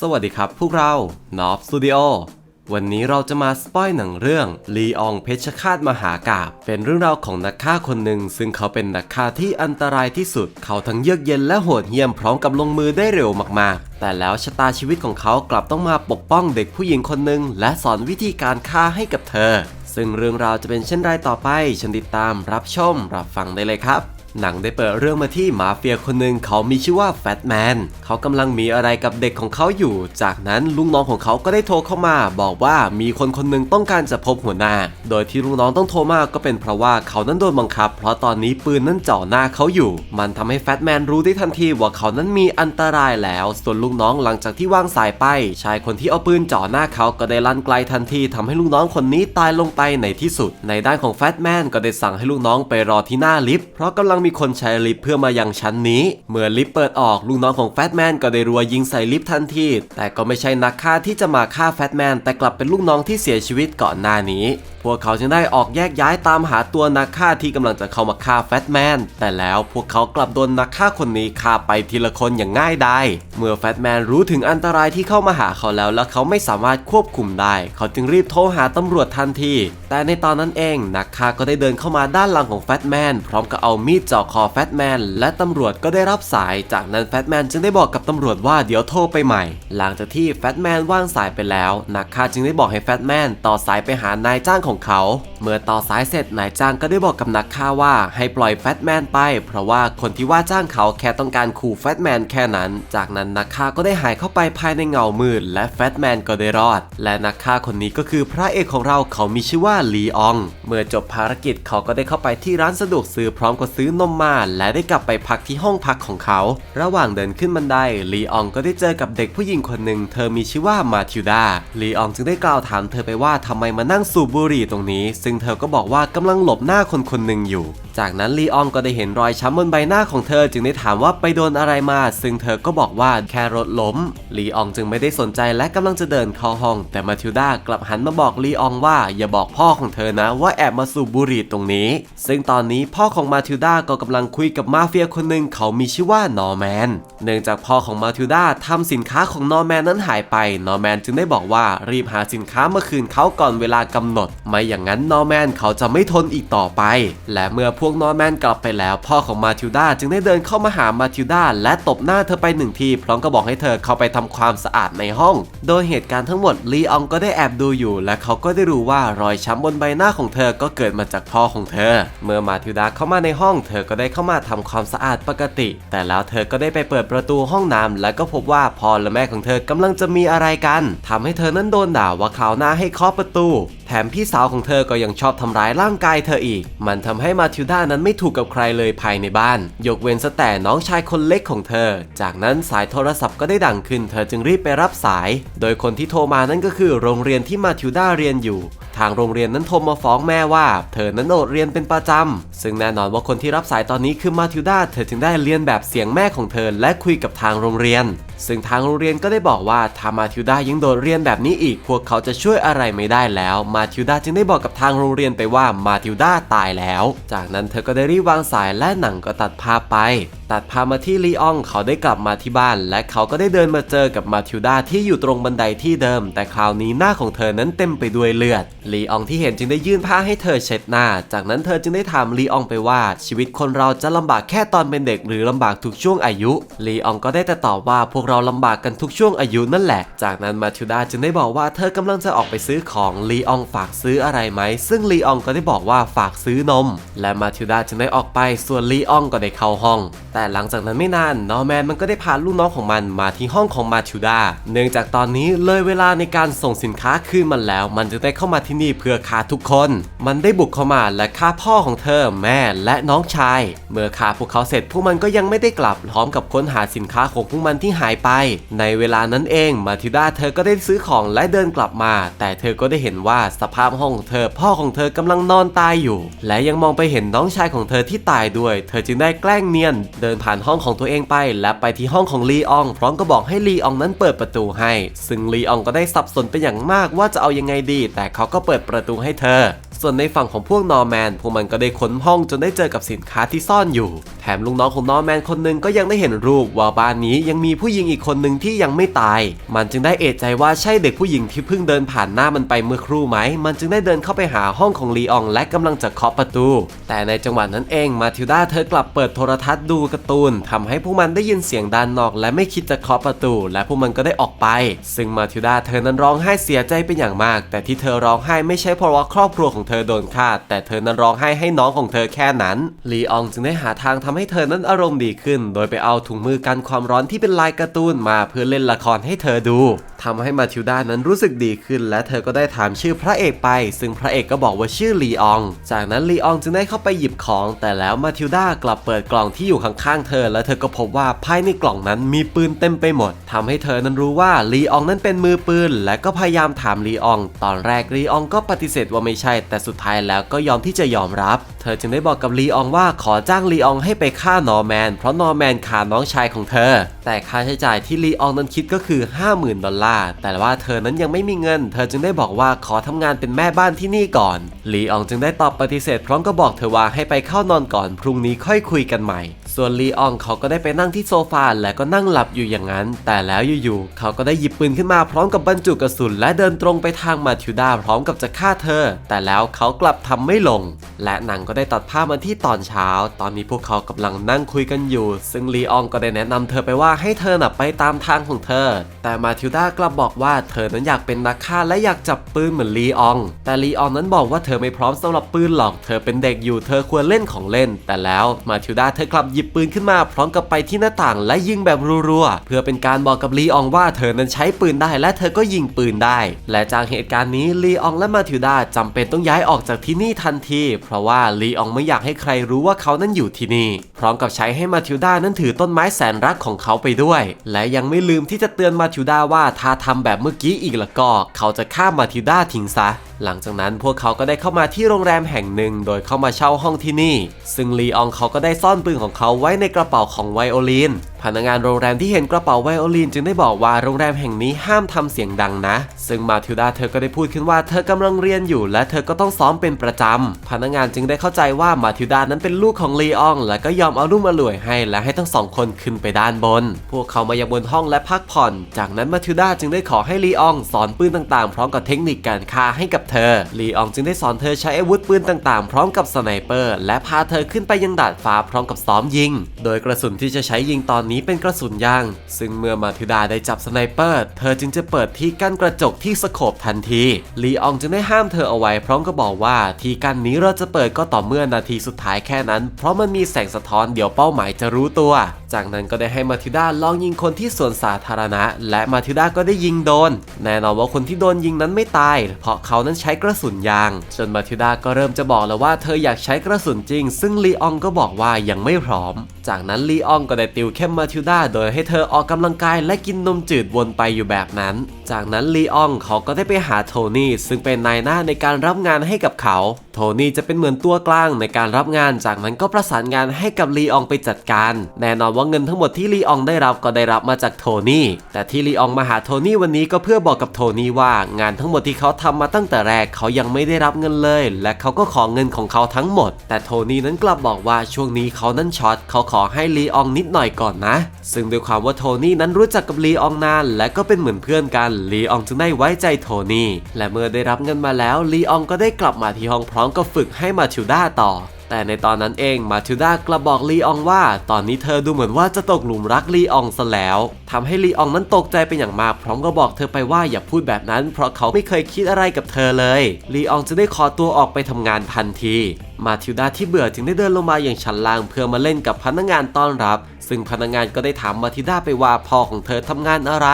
สวัสดีครับ พวกเรา n o b Studio วันนี้เราจะมาสปอยหนังเรื่องลีอองเพชฌฆาตมหากาบเป็นเรื่องราวของนักฆ่าคนหนึ่ง ซึ่งเขาเป็นนักฆ่าที่อันตรายที่สุด เขาทั้งเยือกเย็นและโหดเหี้ยมพร้อมกับลงมือได้เร็วมากๆ แต่แล้วชะตาชีวิตของเขากลับต้องมาปกป้องเด็กผู้หญิงคนหนึ่งและสอนวิธีการฆ่าให้กับเธอ ซึ่งเรื่องราวจะเป็นเช่นไรต่อไปเชิญติดตามรับชมรับฟังได้เลยครับ หนังได้เปิดเรื่องมาที่มาเฟียคนหนึ่งเขามีชื่อว่าแฟตแมนเขากำลังมีอะไรกับเด็กของเขาอยู่ จากนั้นลุงน้องของเขาก็ได้โทรเข้ามา บอกว่ามีคนคนหนึ่งต้องการจะพบหัวหน้า โดยที่ลุงน้องต้องโทรมาก็เป็นเพราะว่าเขานั้นโดนบังคับ เพราะตอนนี้ปืนนั้นจ่อหน้าเขาอยู่ มันทำให้แฟตแมนรู้ได้ทันทีว่าเขานั้นมีอันตรายแล้ว ส่วนลุงน้องหลังจากที่วางสายไป ชายคนที่เอาปืนจ่อหน้าเขาก็ได้ลั่นไกลทันทีทำให้ลุงน้องคนนี้ตายลงไปในที่สุด ในด้านของแฟตแมนก็ได้สั่งให้ลูกน้องไปรอที่หน้าลิฟต์เพราะกำลังมีคนใช้ลิฟต์เพื่อมายังชั้นนี้ เมื่อลิฟต์เปิดออกลูกน้องของแฟตแมนก็ได้รัวยิงใส่ลิฟต์ทันที แต่ก็ไม่ใช่นักฆ่าที่จะมาฆ่าแฟตแมนแต่กลับเป็นลูกน้องที่เสียชีวิตก่อนหน้านี้ พวกเขาจึงได้ออกแยกย้ายตามหาตัวนักฆ่าที่กำลังจะเข้ามาฆ่าแฟตแมน แต่แล้วพวกเขากลับโดนนักฆ่าคนนี้ฆ่าไปทีละคนอย่างง่ายดายเมื่อแฟตแมนรู้ถึงอันตรายที่เข้ามาหาเขาแล้ว และเขาไม่สามารถควบคุมได้ เขาจึงรีบโทรหาตำรวจทันที แต่ในตอนนั้นเองนักฆ่าก็ได้เดินเข้ามาด้านหลังของแฟตแมนพร้อมกับเอามีดจ่อคอแฟตแมนและตำรวจก็ได้รับสาย จากนั้นแฟตแมนจึงได้บอกกับตำรวจว่าเดี๋ยวโทรไปใหม่ หลังจากที่แฟตแมนว่างสายไปแล้วนักฆ่าจึงได้บอกให้แฟตแมนต่อสายไปหานายจ้างของเขา มื่อต่อสายเสร็จนายจ้างก็ได้บอกกับนักฆ่าว่าให้ปล่อยแฟตแมนไป เพราะว่าคนที่ว่าจ้างเขาแค่ต้องการขู่แฟตแมนแค่นั้น จากนั้นนักฆ่าก็ได้หายเข้าไปภายในเงามืดและแฟตแมนก็ได้รอด และนักฆ่าคนนี้ก็คือพระเอกของเราเขามีชื่อว่าลีออง เมื่อจบภารกิจเขาก็ได้เข้าไปที่ร้านสะดวกซื้อพร้อมกับซื้อนมมาและได้กลับไปพักที่ห้องพักของเขา ระหว่างเดินขึ้นบันไดลีอองก็ได้เจอกับเด็กผู้หญิงคนหนึ่งเธอมีชื่อว่ามาทิลดาลีอองจึงได้กล่าวถามเธอไปว่าทำไมมานั่งสูบบุหรี่ตรงนี้ ซึ่งเธอก็บอกว่ากำลังหลบหน้าคนคนหนึ่งอยู่ จากนั้นลีอองก็ได้เห็นรอยช้ำบนใบหน้าของเธอจึงได้ถามว่าไปโดนอะไรมา ซึ่งเธอก็บอกว่าแค่รถล้ม ลีอองจึงไม่ได้สนใจและกำลังจะเดินเข้าห้อง แต่มาทิลดากลับหันมาบอกลีอองว่าอย่าบอกพ่อของเธอนะว่าแอบมาสูบบุหรี่ตรงนี้ ซึ่งตอนนี้พ่อของมาทิลดาก็กำลังคุยกับมาเฟียคนหนึ่งเขามีชื่อว่านอร์แมน เนื่องจากพ่อของมาทิลดาทำสินค้าของนอร์แมนนั้นหายไป นอร์แมนจึงได้บอกว่ารีบหาสินค้ามาคืนเขาก่อนเวลากำหนด ไม่อย่างนั้นนอร์แมนเขาจะไม่ทนอีกต่อไป และเมื่อพวกนอร์แมนกลับไปแล้ว พ่อของมาทิลดาจึงได้เดินเข้ามาหามาทิลดาและตบหน้าเธอไปหนึ่งที พร้อมกับบอกให้เธอเข้าไปทำความสะอาดในห้อง โดยเหตุการณ์ทั้งหมดลีอองก็ได้แอบดูอยู่ และเขาก็ได้รู้ว่ารอยช้ำบนใบหน้าของเธอก็เกิดมาจากพ่อของเธอ เมื่อมาทิลดาเข้ามาในห้อง เธอก็ได้เข้ามาทำความสะอาดปกติ แต่แล้วเธอก็ได้ไปเปิดประตูห้องน้ำและก็พบว่าพ่อและแม่ของเธอกำลังจะมีอะไรกันทำให้เธอนั้นโดนด่าว่าคราวหน้าให้เคาะประตู แถมพี่สาวของเธอก็ยังชอบทำร้ายร่างกายเธออีก มันทำให้มาทิวดานั้นไม่ถูกกับใครเลยภายในบ้าน ยกเว้นแต่น้องชายคนเล็กของเธอ จากนั้นสายโทรศัพท์ก็ได้ดังขึ้น เธอจึงรีบไปรับสาย โดยคนที่โทรมานั้นก็คือโรงเรียนที่มาทิวดาเรียนอยู่ ทางโรงเรียนนั้นโทรมาฟ้องแม่ว่า เธอนั้นโดดเรียนเป็นประจำ ซึ่งแน่นอนว่าคนที่รับสายตอนนี้คือมาทิลดาเธอจึงได้เรียนแบบเสียงแม่ของเธอและคุยกับทางโรงเรียน ซึ่งทางโรงเรียนก็ได้บอกว่าถ้ามาทิลดายังโดดเรียนแบบนี้อีก พวกเขาจะช่วยอะไรไม่ได้แล้ว มาทิลดาจึงได้บอกกับทางโรงเรียนไปว่ามาทิลดาตายแล้ว จากนั้นเธอก็ได้รีบวางสายและหนังก็ตัดภาพไป ตัดภามาที่ลีอองเขาได้กลับมาที่บ้าน และเขาก็ได้เดินมาเจอกับมาทิลดาที่อยู่ตรงบันไดที่เดิม แต่คราวนี้หน้าของเธอนั้นเต็มไปด้วยเลือดลีอองที่เห็นจึงได้ยื่นผ้าให้เธอเช็ดหน้า จากนั้นเธอจึงได้ถามลีอองไปว่า ชีวิตคนเราจะลำบากแค่ตอนเป็นเด็กหรือลำบากทุกช่วงอายุลีอองก็ได้แต่ตอบว่าพวกเราลำบากกันทุกช่วงอายุนั่นแหละ จากนั้นมาทิลดาจึงได้บอกว่าเธอกำลังจะออกไปซื้อของลีอองฝากซื้ออะไรไหม ซึ่งลีอองก็ได้บอกว่าฝากซื้อนม และมาทิลดาจึงได้ออกไปส่วนลีอองก็ได้เข้าห้องแต่หลังจากนั้นไม่นานนอร์แมนมันก็ได้พาลูกน้องของมันมาที่ห้องของมาทิลดา เนื่องจากตอนนี้เลยเวลาในการส่งสินค้าคืนมันแล้ว มันจึงได้เข้ามาที่นี่เพื่อฆ่าทุกคน มันได้บุกเข้ามาและฆ่าพ่อของเธอ แม่และน้องชาย เมื่อฆ่าพวกเขาเสร็จพวกมันก็ยังไม่ได้กลับพร้อมกับค้นหาสินค้าของพวกมันที่หายไป ในเวลานั้นเองมาทิลดาเธอก็ได้ซื้อของและเดินกลับมา แต่เธอก็ได้เห็นว่าสภาพห้องของเธอ พ่อของเธอกำลังนอนตายอยู่ และยังมองไปเห็นน้องชายของเธอที่ตายด้วย เธอจึงได้แกล้งเนียนเดินผ่านห้องของตัวเองไป และไปที่ห้องของลีออง พร้อมก็บอกให้ลีอองนั้นเปิดประตูให้ ซึ่งลีอองก็ได้สับสนเป็นอย่างมากว่าจะเอายังไงดี แต่เขาก็เปิดประตูให้เธอ ส่วนในฝั่งของพวกนอร์แมนพวกมันก็ได้ค้นห้องจนได้เจอกับสินค้าที่ซ่อนอยู่ แถมลุงน้องของนอร์แมนคนหนึ่งก็ยังได้เห็นรูปว่าบ้านนี้ยังมีผู้หญิงอีกคนหนึ่งที่ยังไม่ตาย มันจึงได้เอะใจว่าใช่เด็กผู้หญิงที่เพิ่งเดินผ่านหน้ามันไปเมื่อครู่ไหม มันจึงได้เดินเข้าไปหาห้องของลีอองและกำลังจะเคาะประตู แต่ในจังหวะนั้นเองมาทิลดาเธอกลับเปิดโทรทัศน์ดูการ์ตูนทำให้พวกมันได้ยินเสียงด้านนอก และไม่คิดจะเคาะประตู และพวกมันก็ได้ออกไป ซึ่งมาทิลดาเธอนั้นร้องไห้เสียใจเป็นอย่างมาก แต่ที่เธอร้องไห้ไม่ใช่เพราะว่าครอบครัวของเธอโดนฆ่า แต่เธอนั้นร้องไห้ให้น้องของเธอแค่นั้นลีอองจึงได้หาทางทำให้เธอนั้นอารมณ์ดีขึ้น โดยไปเอาถุงมือกันความร้อนที่เป็นลายการ์ตูนมาเพื่อเล่นละครให้เธอดูทำให้มาทิลดานั้นรู้สึกดีขึ้น และเธอก็ได้ถามชื่อพระเอกไป ซึ่งพระเอกก็บอกว่าชื่อลีออง จากนั้นลีอองจึงได้เข้าไปหยิบของ แต่แล้วมาทิลดากลับเปิดกล่องที่อยู่ข้างๆเธอ และเธอก็พบว่าภายในกล่องนั้นมีปืนเต็มไปหมดทำให้เธอนั้นรู้ว่าลีอองนั้นเป็นมือปืน และก็พยายามถามลีออง ตอนแรกลีอองก็ปฏิเสธว่าไม่ใช่ แต่สุดท้ายแล้วก็ยอมที่จะยอมรับ ธอจึงได้บอกกับลีอองว่าขอจ้างลีอองให้ไปฆ่านอร์แมน เพราะนอร์แมนฆ่าน้องชายของเธอ แต่ค่าใช้จ่ายที่ลีอองนั้นคิดก็คือ 50,000 ดอลลาร์ แต่ว่าเธอนั้นยังไม่มีเงิน เธอจึงได้บอกว่าขอทำงานเป็นแม่บ้านที่นี่ก่อน ลีอองจึงได้ตอบปฏิเสธพร้อมก็บอกเธอว่าให้ไปเข้านอนก่อน พรุ่งนี้ค่อยคุยกันใหม่ ส่วนลีอองเขาก็ได้ไปนั่งที่โซฟาและก็นั่งหลับอยู่อย่างนั้น แต่แล้วอยู่ๆเขาก็ได้หยิบปืนขึ้นมาพร้อมกับบรรจุกระสุน และเดินตรงไปทางมาทิลดาพร้อมกับจะฆ่าเธอ แต่แล้วเขากลับทำไม่ลง และหนังก็ได้ตัดภาพมาที่ตอนเช้า ตอนนี้พวกเขากำลังนั่งคุยกันอยู่ ซึ่งลีอองก็ได้แนะนำเธอไปว่าให้เธอน่ะไปตามทางของเธอ แต่มาทิลดากลับบอกว่าเธอนั้นอยากเป็นนักฆ่าและอยากจับปืนเหมือนลีออง แต่ลีอองนั้นบอกว่าเธอไม่พร้อมสำหรับปืนหรอก เธอเป็นเด็กอยู่เธอควรเล่นของเล่น แต่แล้วมาทิลดาเธอกลับหยิบปืนขึ้นมา พร้อมกับไปที่หน้าต่างและยิงแบบรัวๆ เพื่อเป็นการบอกกับลีอองว่าเธอนั้นใช้ปืนได้และเธอก็ยิงปืนได้ และจากเหตุการณ์นี้ลีอองและมาทิลดาจำเป็นต้องย้ายออกจากที่นี่ทันที เพราะว่าลีอองไม่อยากให้ใครรู้ว่าเขานั้นอยู่ที่นี่ พร้อมกับใช้ให้มาทิลดานั้นถือต้นไม้แสนรักของเขาไปด้วย และยังไม่ลืมที่จะเตือนมาทิลดาว่าถ้าทำแบบเมื่อกี้อีกแล้วก็ เขาจะฆ่ามาทิลดาทิ้งซะหลังจากนั้นพวกเขาก็ได้เข้ามาที่โรงแรมแห่งหนึ่ง โดยเข้ามาเช่าห้องที่นี่ ซึ่งลีอองเขาก็ได้ซ่อนปืนของเขาไว้ในกระเป๋าของไวโอลินพนักงานโรงแรมที่เห็นกระเป๋าไวโอลินจึงได้บอกว่าโรงแรมแห่งนี้ห้ามทำเสียงดังนะ ซึ่งมาทิลดาเธอก็ได้พูดขึ้นว่าเธอกำลังเรียนอยู่ และเธอก็ต้องซ้อมเป็นประจำพนักงานจึงได้เข้าใจว่ามาทิลดานั้นเป็นลูกของลีออง และก็ยอมเอารุ่มอร่วยให้และให้ทั้งสองคนขึ้นไปด้านบน พวกเขามายังบนห้องและพักผ่อน จากนั้นมาทิลดาจึงได้ขอให้ลีอองสอนปืนต่างๆ พร้อมกับเทคนิคการฆ่าให้กับเธอ ลีอองจึงได้สอนเธอใช้อาวุธปืนต่างๆ พร้อมกับสไนเปอร์ และพาเธอขึ้นไปยังดาดฟ้าพร้อมกับซ้อมยิง โดยกระสุนที่จะใช้ยิงตอนนี้เป็นกระสุนยาง ซึ่งเมื่อมาทิดาได้จับสไนเปอร์ เธอจึงจะเปิดที่กั้นกระจกที่สโคบทันที ลีอองจึงได้ห้ามเธอเอาไว้ พร้อมกับบอกว่าที่กั้นนี้เราจะเปิดก็ต่อเมื่อนาทีสุดท้ายแค่นั้น เพราะมันมีแสงสะท้อนเดี๋ยวเป้าหมายจะรู้ตัวจากนั้นก็ได้ให้มาทิลดาลองยิงคนที่สวนสาธารณะ และมาทิลดาก็ได้ยิงโดน แน่นอนว่าคนที่โดนยิงนั้นไม่ตาย เพราะเขานั้นใช้กระสุนยาง จนมาทิลดาก็เริ่มจะบอกแล้วว่าเธออยากใช้กระสุนจริง ซึ่งลีอองก็บอกว่ายังไม่พร้อม จากนั้นลีอองก็ได้ติวเข้มมาทิลดาโดยให้เธอออกกำลังกายและกินนมจืดวนไปอยู่แบบนั้น จากนั้นลีอองเขาก็ได้ไปหาโทนี่ซึ่งเป็นนายหน้าในการรับงานให้กับเขา โทนี่จะเป็นเหมือนตัวกลางในการรับงานจากนั้นก็ประสานงานให้กับลีอองไปจัดการ แน่นอนว่าเงินทั้งหมดที่ลีอองได้รับก็ได้รับมาจากโทนี่แต่ที่ลีอองมาหาโทนี่วันนี้ก็เพื่อบอกกับโทนี่ว่างานทั้งหมดที่เขาทำมาตั้งแต่แรกเขายังไม่ได้รับเงินเลย และเขาก็ขอเงินของเขาทั้งหมด แต่โทนี่นั้นกลับบอกว่าช่วงนี้เขานั้นช็อตเขาขอให้ลีอองนิดหน่อยก่อนนะ ซึ่งด้วยความว่าโทนี่นั้นรู้จักกับลีอองนาน และก็เป็นเหมือนเพื่อนกันลีอองจึงได้ไว้ใจโทนี่และเมื่อได้รับเงินมาแล้วลีอองก็ได้กลับมาที่ห้องพร้อมกับฝึกให้มาทิลด้าต่อ แต่ในตอนนั้นเองมาทิลด้ากลับบอกลีอองว่า ตอนนี้เธอดูเหมือนว่าจะตกหลุมรักลีอองซะแล้วทำให้ลีอองนั้นตกใจเป็นอย่างมาก พร้อมก็บอกเธอไปว่าอย่าพูดแบบนั้น เพราะเขาไม่เคยคิดอะไรกับเธอเลยลีอองจะได้ขอตัวออกไปทำงานทันทีมาทิลดาที่เบื่อจึงได้เดินลงมาอย่างชั้นล่างเพื่อมาเล่นกับพนักงานต้อนรับ ซึ่งพนักงานก็ได้ถามมาทิลดาไปว่าพ่อของเธอทำงานอะไร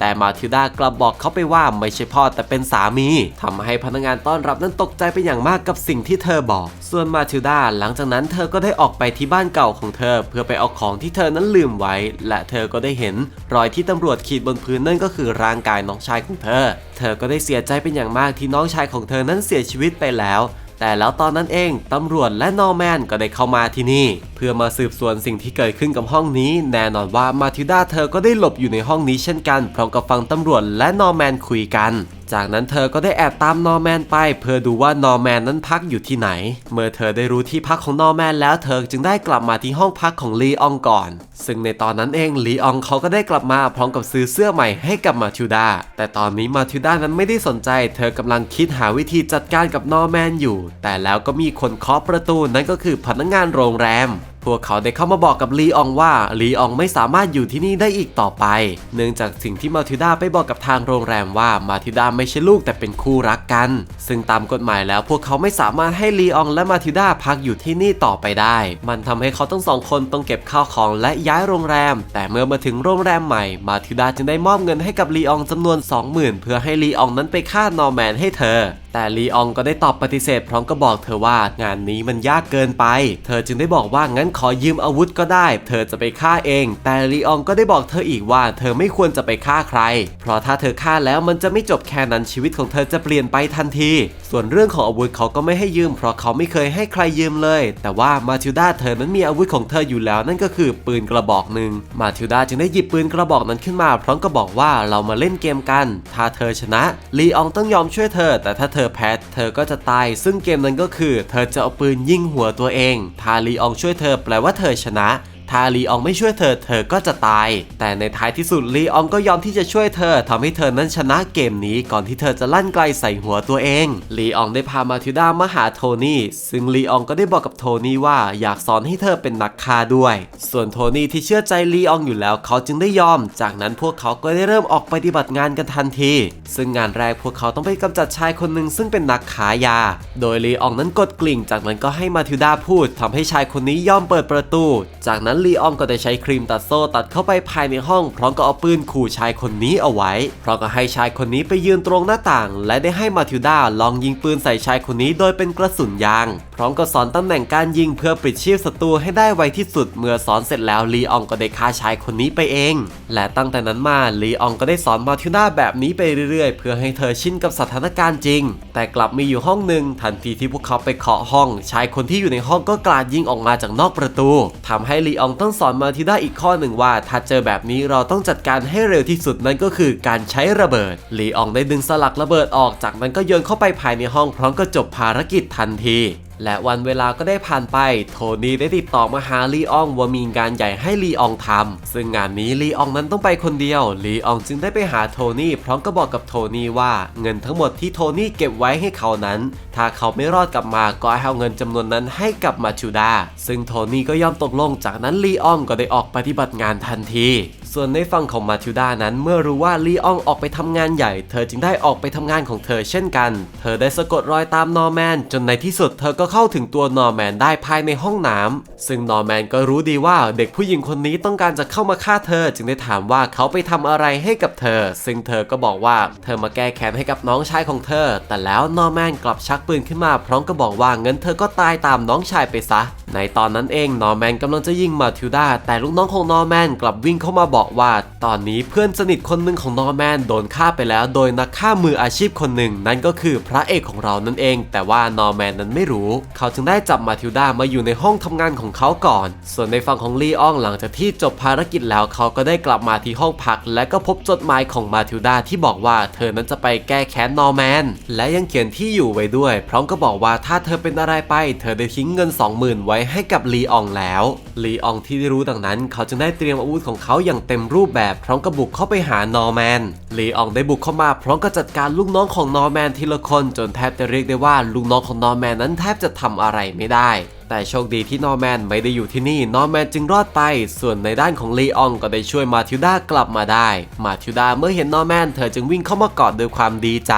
แต่มาทิลดากลับบอกเขาไปว่าไม่ใช่พ่อแต่เป็นสามีทำให้พนักงานต้อนรับนั้นตกใจเป็นอย่างมากกับสิ่งที่เธอบอก ส่วนมาทิลดาหลังจากนั้นเธอก็ได้ออกไปที่บ้านเก่าของเธอ เพื่อไปเอาของที่เธอนั้นลืมไว้ และเธอก็ได้เห็นรอยที่ตำรวจขีดบนพื้นนั่นก็คือร่างกายน้องชายของเธอ เธอก็ได้เสียใจเป็นอย่างมากที่น้องชายของเธอนั้นเสียชีวิตไปแล้ว แต่แล้วตอนนั้นเองตำรวจและนอร์แมนก็ได้เข้ามาที่นี่ เพื่อมาสืบสวนสิ่งที่เกิดขึ้นกับห้องนี้ แน่นอนว่ามาทิลดาเธอก็ได้หลบอยู่ในห้องนี้เช่นกันพร้อมกับฟังตำรวจและนอร์แมนคุยกัน จากนั้นเธอก็ได้แอบตามนอร์แมนไป เพื่อดูว่านอร์แมนนั้นพักอยู่ที่ไหน เมื่อเธอได้รู้ที่พักของนอร์แมนแล้วเธอจึงได้กลับมาที่ห้องพักของลีอองก่อน ซึ่งในตอนนั้นเองลีอองเขาก็ได้กลับมาพร้อมกับซื้อเสื้อใหม่ให้กับมาทิวดาแต่ตอนนี้มาทิวดานั้นไม่ได้สนใจ เธอกำลังคิดหาวิธีจัดการกับนอร์แมนอยู่ แต่แล้วก็มีคนเคาะประตูนั่นก็คือพนักงานโรงแรม พวกเขาได้เข้ามาบอกกับลีอองว่าลีอองไม่สามารถอยู่ที่นี่ได้อีกต่อไป เนื่องจากสิ่งที่มาทิดาไปบอกกับทางโรงแรมว่ามาทิดาไม่ใช่ลูกแต่เป็นคู่รักกัน ซึ่งตามกฎหมายแล้วพวกเขาไม่สามารถให้ลีอองและมาทิดาพักอยู่ที่นี่ต่อไปได้ มันทำให้เขาทั้งสองคนต้องเก็บข้าวของและย้ายโรงแรม แต่เมื่อมาถึงโรงแรมใหม่ มาทิดาจึงได้มอบเงินให้กับลีอองจำนวน 20,000 เพื่อให้ลีอองนั้นไปฆ่านอร์แมนให้เธอ แต่ลีอองก็ได้ตอบปฏิเสธพร้อมกับอกเธอว่างานนี้มันยากเกินไป เธอจึงได้บอกว่างั้นขอยืมอาวุธก็ได้ เธอจะไปฆ่าเอง แต่ลีอองก็ได้บอกเธออีกว่า เธอไม่ควรจะไปฆ่าใคร เพราะถ้าเธอฆ่าแล้วมันจะไม่จบแค่นั้นชีวิตของเธอจะเปลี่ยนไปทันที ส่วนเรื่องของอาวุธเขาก็ไม่ให้ยืม เพราะเขาไม่เคยให้ใครยืมเลย แต่ว่ามาทิวดาเธอนั้นมีอาวุธของเธออยู่แล้วนั่นก็คือปืนกระบอกหนึ่งมาทิวดาจึงได้หยิบปืนกระบอกนั้นขึ้นมา พร้อมกับบอกว่าเรามาเล่นเกมกัน ถ้าเธอชนะลีอองต้องยอมช่วยเธอ แต่ถ้าเธออแพ้เธอก็จะตาย ซึ่งเกมนั้นก็คือ เธอจะเอาปืนยิงหัวตัวเอง ทาลีอองช่วยเธอแปลว่าเธอชนะ ถ้าลีอองไม่ช่วยเธอเธอก็จะตาย แต่ในท้ายที่สุดลีอองก็ยอมที่จะช่วยเธอทำให้เธอนั้นชนะเกมนี้ก่อนที่เธอจะลั่นไกลใส่หัวตัวเองลีอองได้พามาทิวดามาหาโทนี่ซึ่งลีอองก็ได้บอกกับโทนี่ว่าอยากสอนให้เธอเป็นนักฆ่าด้วย ส่วนโทนี่ที่เชื่อใจลีอองอยู่แล้วเขาจึงได้ยอม จากนั้นพวกเขาก็ได้เริ่มออกปฏิบัติงานกันทันที ซึ่งงานแรกพวกเขาต้องไปกำจัดชายคนหนึ่งซึ่งเป็นนักขายาโดยลีอองนั้นกดกลิ่ง จากนั้นก็ให้มาทิวดาพูดทำให้ชายคนนี้ยอมเปิดประตู จากนั้นลีออนก็ได้ใช้ครีมตัดโซ่ตัดเข้าไปภายในห้อง พร้อมกับเอาปืนขู่ชายคนนี้เอาไว้ พร้อมกับให้ชายคนนี้ไปยืนตรงหน้าต่าง และได้ให้มาทิวดาลองยิงปืนใส่ชายคนนี้โดยเป็นกระสุนยาง ร้อมกับสอนตำแหน่งการยิงเพื่อปิดชีพศัตรูให้ได้ไวที่สุดเมื่อสอนเสร็จแล้วลีอองก็ได้ฆ่าชายคนนี้ไปเอง และตั้งแต่นั้นมาลีอองก็ได้สอนมาทิวดาแบบนี้ไปเรื่อยๆ เพื่อให้เธอชินกับสถานการณ์จริง แต่กลับมีอยู่ห้องหนึ่งทันทีที่พวกเขาไปเคาะห้อง ชายคนที่อยู่ในห้องก็กราดยิงออกมาจากนอกประตูทำให้ลีอองต้องสอนมาทิวดาอีกข้อหนึ่งว่า ถ้าเจอแบบนี้เราต้องจัดการให้เร็วที่สุดนั่นก็คือการใช้ระเบิดลีอองได้ดึงสลักระเบิดออกจากนั้นก็โยนเข้าไปภายในห้องพร้อมกับจบภารกิจทันที และวันเวลาก็ได้ผ่านไป โทนี่ได้ติดต่อมาหาลีอองว่ามีงานใหญ่ให้ลีอองทำซึ่งงานนี้ลีอองนั้นต้องไปคนเดียวลีอองจึงได้ไปหาโทนี่พร้อมก็บอกกับโทนี่ว่าเงินทั้งหมดที่โทนี่เก็บไว้ให้เขานั้น ถ้าเขาไม่รอดกลับมาก็ให้เอาเงินจำนวนนั้นให้กับมาชูดาซึ่งโทนี่ก็ยอมตกลงจากนั้นลีอองก็ได้ออกปฏิบัติงานทันที ส่วนในฝั่งของมาทิวดานั้นเมื่อรู้ว่าลีอองออกไปทำงานใหญ่ เธอจึงได้ออกไปทำงานของเธอเช่นกัน เธอได้สะกดรอยตามนอร์แมนจนในที่สุดเธอก็เข้าถึงตัวนอร์แมนได้ภายในห้องน้ำซึ่งนอร์แมนก็รู้ดีว่าเด็กผู้หญิงคนนี้ต้องการจะเข้ามาฆ่าเธอ จึงได้ถามว่าเขาไปทำอะไรให้กับเธอ ซึ่งเธอก็บอกว่าเธอมาแก้แค้นให้กับน้องชายของเธอ แต่แล้วนอร์แมนกลับชักปืนขึ้นมาพร้อมกับบอกว่าเงินเธอก็ตายตามน้องชายไปซะ ในตอนนั้นเองนอร์แมนกำลังจะยิงมาทิวดาแต่ลูกน้องของนอร์แมนกลับวิ่งเข้ามาบอกว่า ตอนนี้เพื่อนสนิทคนหนึ่งของนอร์แมนโดนฆ่าไปแล้ว โดยนักฆ่ามืออาชีพคนหนึ่งนั่นก็คือพระเอกของเรานั่นเอง แต่ว่านอร์แมนนั้นไม่รู้เขาจึงได้จับมาทิวดามาอยู่ในห้องทำงานของเขาก่อน ส่วนในฝั่งของลีอองหลังจากที่จบภารกิจแล้วเขาก็ได้กลับมาที่ห้องพัก และก็พบจดหมายของมาทิวดาที่บอกว่าเธอนั้นจะไปแก้แค้นนอร์แมน และยังเขียนที่อยู่ไว้ด้วย พร้อมก็บอกว่าถ้าเธอเป็นอะไรไป เธอได้ทิ้งเงิน 20,000 ไว้ให้กับลีอองแล้วลีอองที่ได้รู้ดังนั้น เขาจึงได้เตรียมอาวุธของเขาอย่างเต็มรูปแบบ พร้อมกับบุกเข้าไปหานอร์แมนลีอองได้บุกเข้ามาพร้อมกับจัดการลูกน้องของนอร์แมนทีละคนจนแทบจะเรียกได้ว่าลูกน้องของนอร์แมนนั้นแทบจะทำอะไรไม่ได้ แต่โชคดีที่นอร์แมนไม่ได้อยู่ที่นี่นอร์แมนจึงรอดไป ส่วนในด้านของลีอองก็ได้ช่วยมาทิวดากลับมาได้ มาทิวดาเมื่อเห็นนอร์แมนเธอจึงวิ่งเข้ามากอดด้วยความดีใจ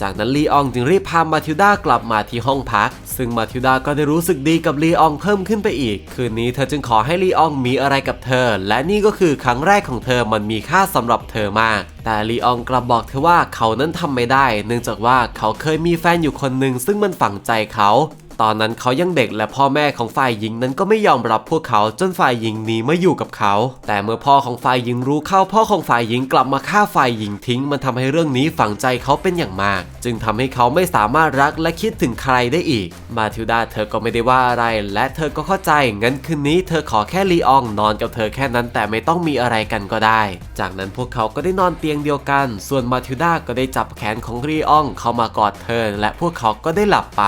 จากนั้นลีอองจึงรีบพามาทิวดากลับมาที่ห้องพัก ซึ่งมาทิวดาก็ได้รู้สึกดีกับลีอองเพิ่มขึ้นไปอีก คืนนี้เธอจึงขอให้ลีอองมีอะไรกับเธอ และนี่ก็คือครั้งแรกของเธอมันมีค่าสำหรับเธอมากแต่ลีอองกลับบอกเธอว่าเขานั้นทำไม่ได้ เนื่องจากว่าเขาเคยมีแฟนอยู่คนหนึ่งซึ่งมันฝังใจเขา ตอนนั้นเขายังเด็กและพ่อแม่ของฝ่ายหญิงนั้นก็ไม่ยอมรับพวกเขาจนฝ่ายหญิงหนีมาอยู่กับเขา แต่เมื่อพ่อของฝ่ายหญิงรู้เข้าพ่อของฝ่ายหญิงกลับมาฆ่าฝ่ายหญิงทิ้ง มันทำให้เรื่องนี้ฝังใจเขาเป็นอย่างมาก จึงทำให้เขาไม่สามารถรักและคิดถึงใครได้อีก มาทิลดาเธอก็ไม่ได้ว่าอะไร และเธอก็เข้าใจงั้นคืนนี้เธอขอแค่ลีอองนอนกับเธอแค่นั้นแต่ไม่ต้องมีอะไรกันก็ได้ จากนั้นพวกเขาก็ได้นอนเตียงเดียวกัน ส่วนมาทิลดาก็ได้จับแขนของลีอองเข้ามากอดเธอ และพวกเขาก็ได้หลับไป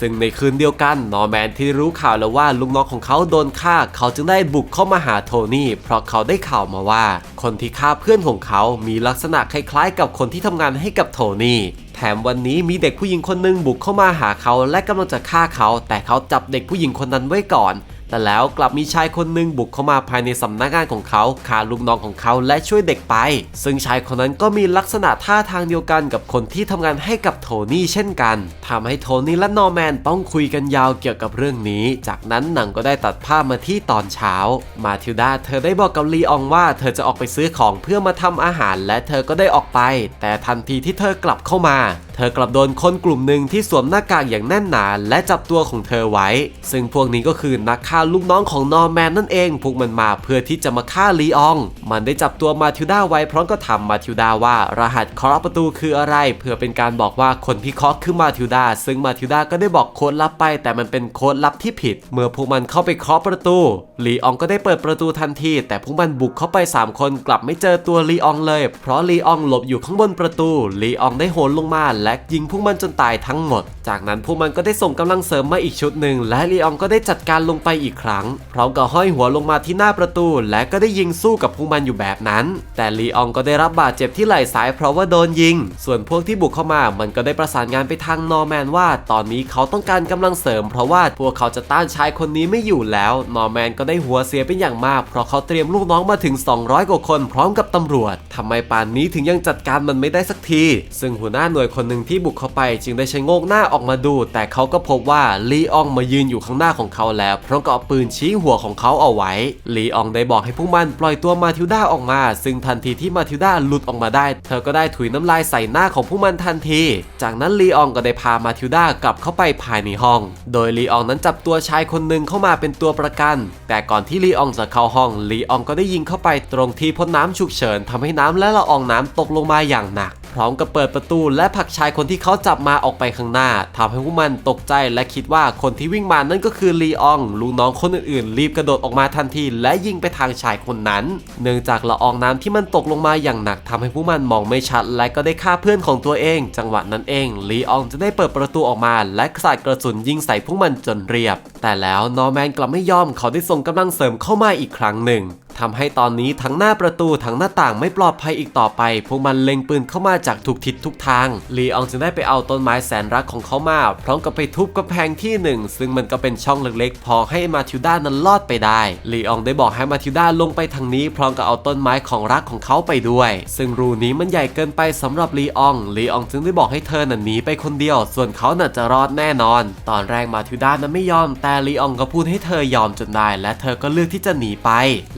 ซึ่งในคืนเดียวกัน นอร์แมนที่รู้ข่าวแล้วว่าลูกน้องของเขาโดนฆ่า เขาจึงได้บุกเข้ามาหาโทนี่ เพราะเขาได้ข่าวมาว่า คนที่ฆ่าเพื่อนของเขามีลักษณะคล้ายๆ กับคนที่ทำงานให้กับโทนี่แถมวันนี้มีเด็กผู้หญิงคนหนึ่งบุกเข้ามาหาเขาและกำลังจะฆ่าเขา แต่เขาจับเด็กผู้หญิงคนนั้นไว้ก่อน แต่แล้วกลับมีชายคนหนึ่งบุกเข้ามาภายในสำนักงานของเขาฆ่าลูกน้องของเขาและช่วยเด็กไป ซึ่งชายคนนั้นก็มีลักษณะท่าทางเดียวกันกับคนที่ทำงานให้กับโทนี่เช่นกันทำให้โทนี่และนอร์แมนต้องคุยกันยาวเกี่ยวกับเรื่องนี้ จากนั้นหนังก็ได้ตัดภาพมาที่ตอนเช้า มาทิลดาเธอได้บอกกับลีอองว่าเธอจะออกไปซื้อของเพื่อมาทำอาหาร และเธอก็ได้ออกไป แต่ทันทีที่เธอกลับเข้ามา ธอกลับโดนคนกลุ่มหนึ่งที่สวมหน้ากากอย่างแน่นหนาและจับตัวของเธอไว้ ซึ่งพวกนี้ก็คือนักฆ่าลูกน้องของนอร์แมนนั่นเอง พวกมันมาเพื่อที่จะมาฆ่าลีออง มันได้จับตัวมาทิลดาไว้พร้อมก็ถามมาทิลดาว่ารหัสเคาะประตูคืออะไร เพื่อเป็นการบอกว่าคนที่เคาะคือมาทิลดา ซึ่งมาทิลดาก็ได้บอกโค้ดลับไป แต่มันเป็นโค้ดลับที่ผิด เมื่อพวกมันเข้าไปเคาะประตูลีอองก็ได้เปิดประตูทันที แต่พวกมันบุกเข้าไป 3 คนกลับไม่เจอตัวลีอองเลย เพราะลีอองหลบอยู่ข้างบนประตูลีอองได้โหนลงมาและยิงพวกมันจนตายทั้งหมด จากนั้นพวกมันก็ได้ส่งกำลังเสริมมาอีกชุดหนึ่ง และลีอองก็ได้จัดการลงไปอีกครั้ง พร้อมกับห้อยหัวลงมาที่หน้าประตู และก็ได้ยิงสู้กับพวกมันอยู่แบบนั้น แต่ลีอองก็ได้รับบาดเจ็บที่ไหล่ซ้ายเพราะว่าโดนยิง ส่วนพวกที่บุกเข้ามา มันก็ได้ประสานงานไปทางนอร์แมนว่า ตอนนี้เขาต้องการกำลังเสริม เพราะว่าพวกเขาจะต้านชายคนนี้ไม่อยู่แล้ว นอร์แมนก็ได้หัวเสียเป็นอย่างมาก เพราะเขาเตรียมลูกน้องมาถึง 200 กว่าคน พร้อมกับตำรวจทำไมป่านนี้ถึงยังจัดการมันไม่ได้สักที ซึ่งหัวหน้าหน่วยคนหนึ่งที่บุกเข้าไปจึงได้ชะโงกหน้าออกมาดู แต่เขาก็พบว่าลีอองมายืนอยู่ข้างหน้าของเขาแล้วพร้อมกับเอาปืนชี้หัวของเขาเอาไว้ลีอองได้บอกให้พวกมันปล่อยตัวมาทิลดาออกมา ซึ่งทันทีที่มาทิลดาหลุดออกมาได้ เธอก็ได้ถุยน้ำลายใส่หน้าของพวกมันทันที จากนั้นลีอองก็ได้พามาทิลดากลับเข้าไปภายในห้อง โดยลีอองนั้นจับตัวชายคนหนึ่งเข้ามาเป็นตัวประกัน แต่ก่อนที่ลีอองจะเข้าห้องลีอองก็ได้ยิงเข้าไปตรงที่พ่นน้ำฉุกเฉินทำให้น้ำและละอองน้ำตกลงมาอย่างหนัก พร้อมกับเปิดประตูและผลักชายคนที่เขาจับมาออกไปข้างหน้าทำให้พวกมันตกใจและคิดว่าคนที่วิ่งมานั่นก็คือลีอองลูกน้องคนอื่นๆ รีบกระโดดออกมาทันที และยิงไปทางชายคนนั้น เนื่องจากละอองน้ำที่มันตกลงมาอย่างหนักทำให้พวกมันมองไม่ชัด และก็ได้ฆ่าเพื่อนของตัวเอง จังหวะนั้นเองลีอองจะได้เปิดประตูออกมา และสาดกระสุนยิงใส่พวกมันจนเรียบ แต่แล้วนอร์แมนกลับไม่ยอมเขาได้ส่งกำลังเสริมเข้ามาอีกครั้งหนึ่ง ทำให้ตอนนี้ทั้งหน้าประตูทั้งหน้าต่างไม่ปลอดภัยอีกต่อไป พวกมันเล็งปืนเข้ามาจากทุกทิศทุกทาง ลีอองจึงได้ไปเอาต้นไม้แสนรักของเขามา พร้อมกับไปทุบกำแพงที่หนึ่งซึ่งมันก็เป็นช่องเล็กๆ พอให้มาทิลดานั้นลอดไปได้ ลีอองได้บอกให้มาทิลดาลงไปทางนี้ พร้อมกับเอาต้นไม้ของรักของเขาไปด้วย ซึ่งรูนี้มันใหญ่เกินไปสำหรับลีออง ลีอองจึงได้บอกให้เธอน่ะหนีไปคนเดียว ส่วนเขาน่ะจะรอดแน่นอน ตอนแรกมาทิลดานั้นไม่ยอม แต่ลีอองก็พูดให้เธอยอมจนได้ และเธอก็เลือกที่จะหนีไป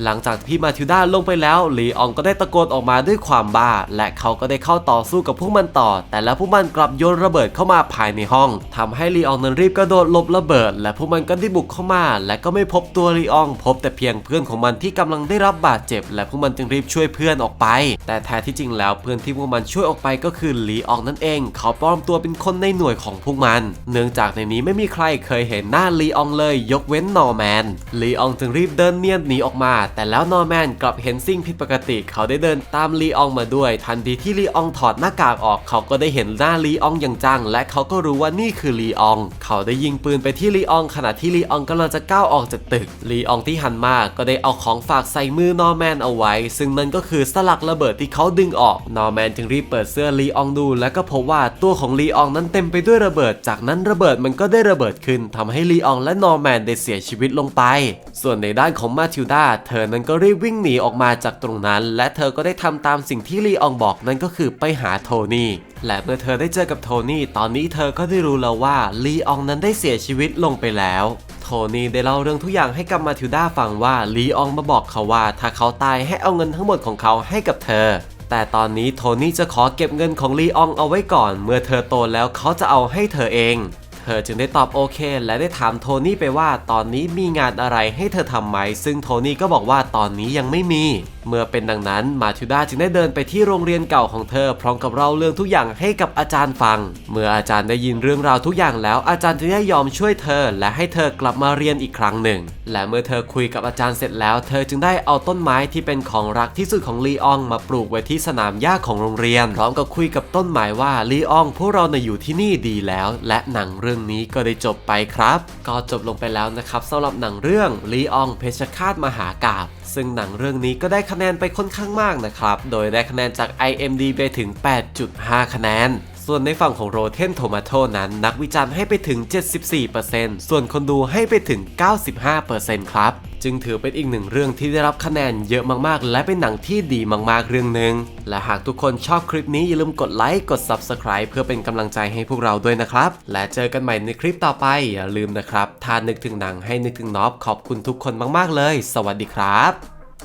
หลังจากที่มาทิลดาลงไปแล้วลีอองก็ได้ตะโกนออกมาด้วยความบ้า และเขาก็ได้เข้าต่อสู้กับพวกมันต่อ แต่แล้วพวกมันกลับโยนระเบิดเข้ามาภายในห้องทำให้ลีอองนั้นรีบกระโดดหลบระเบิด และพวกมันก็ได้บุกเข้ามา และก็ไม่พบตัวลีออง พบแต่เพียงเพื่อนของมันที่กำลังได้รับบาดเจ็บ และพวกมันจึงรีบช่วยเพื่อนออกไป แต่แท้ที่จริงแล้วเพื่อนที่พวกมันช่วยออกไปก็คือลีอองนั่นเอง เขาปลอมตัวเป็นคนในหน่วยของพวกมัน เนื่องจากในนี้ไม่มีใครเคยเห็นหน้าลีอองเลย ยกเว้นนอร์แมนลีอองจึงรีบเดินเนียนหนีออกมา แต่แล้วนอร์แมนกลับเห็นสิ่งผิดปกติเขาได้เดินตามลีอองมาด้วย ทันทีที่ลีอองถอดหน้ากากออก เขาก็ได้เห็นหน้าลีอองอย่างจัง และเขาก็รู้ว่านี่คือลีออง เขาได้ยิงปืนไปที่ลีอองขณะที่ลีอองกำลังจะก้าวออกจากตึกลีอองที่หันมาก็ได้เอาของฝากใส่มือนอร์แมนเอาไว้ ซึ่งนั่นก็คือสลักระเบิดที่เขาดึงออกนอร์แมนจึงรีบเปิดเสื้อลีอองดู และก็พบว่าตัวของลีอองนั้นเต็มไปด้วยระเบิด จากนั้นระเบิดมันก็ได้ระเบิดขึ้นทำให้ลีอองและนอร์แมนได้เสียชีวิตลงไป ส่วนในด้านของมาทิลดาเธอนั้นก็รีบวิ่งหนีออกมาจากตรงนั้น และเธอก็ได้ทำตามสิ่งที่ลีอองบอกนั่นก็คือไปหาโทนี่และเมื่อเธอได้เจอกับโทนี่ตอนนี้เธอก็ได้รู้แล้วว่าลีอองนั้นได้เสียชีวิตลงไปแล้วโทนี่ได้เล่าเรื่องทุกอย่างให้กับมาทิลดาฟังว่าลีอองมาบอกเขาว่า ถ้าเขาตายให้เอาเงินทั้งหมดของเขาให้กับเธอ แต่ตอนนี้โทนี่จะขอเก็บเงินของลีอองเอาไว้ก่อน เมื่อเธอโตแล้วเขาจะเอาให้เธอเอง เธอจึงได้ตอบโอเค และได้ถามโทนี่ไปว่าตอนนี้มีงานอะไรให้เธอทำไหม ซึ่งโทนี่ก็บอกว่าตอนนี้ยังไม่มี เมื่อเป็นดังนั้นมาทิวดาจึงได้เดินไปที่โรงเรียนเก่าของเธอ พร้อมกับเล่าเรื่องทุกอย่างให้กับอาจารย์ฟัง เมื่ออาจารย์ได้ยินเรื่องราวทุกอย่างแล้วอาจารย์จึงได้ยอมช่วยเธอ และให้เธอกลับมาเรียนอีกครั้งหนึ่ง และเมื่อเธอคุยกับอาจารย์เสร็จแล้ว เธอจึงได้เอาต้นไม้ที่เป็นของรักที่สุดของลีอองมาปลูกไว้ที่สนามหญ้าของโรงเรียน พร้อมกับคุยกับต้นไม้ว่าลีอองพวกเราเนี่ยอยู่ที่นี่ดีแล้ว และหนังเรื่องนี้ก็ได้จบไปครับ ก็จบลงไปแล้วนะครับสำหรับหนังเรื่องลีอองเพชรฆาตมหากาบซึ่งหนังเรื่องนี้ก็ได้คะแนนไปค่อนข้างมากนะครับ โดยได้คะแนนจาก IMDb ถึง 8.5 คะแนนส่วนในฝั่งของ Rotten Tomato นั้น นักวิจารณ์ให้ไปถึง 74%ส่วนคนดูให้ไปถึง 95%ครับ จึงถือเป็นอีกหนึ่งเรื่องที่ได้รับคะแนนเยอะมากๆ และเป็นหนังที่ดีมากๆเรื่องหนึ่งและหากทุกคนชอบคลิปนี้อย่าลืมกดไลค์กด Subscribe เพื่อเป็นกำลังใจให้พวกเราด้วยนะครับ และเจอกันใหม่ในคลิปต่อไปอย่าลืมนะครับถ้านึกถึงหนังให้นึกถึงน็อบขอบคุณทุกคนมากๆเลย สวัสดีครับ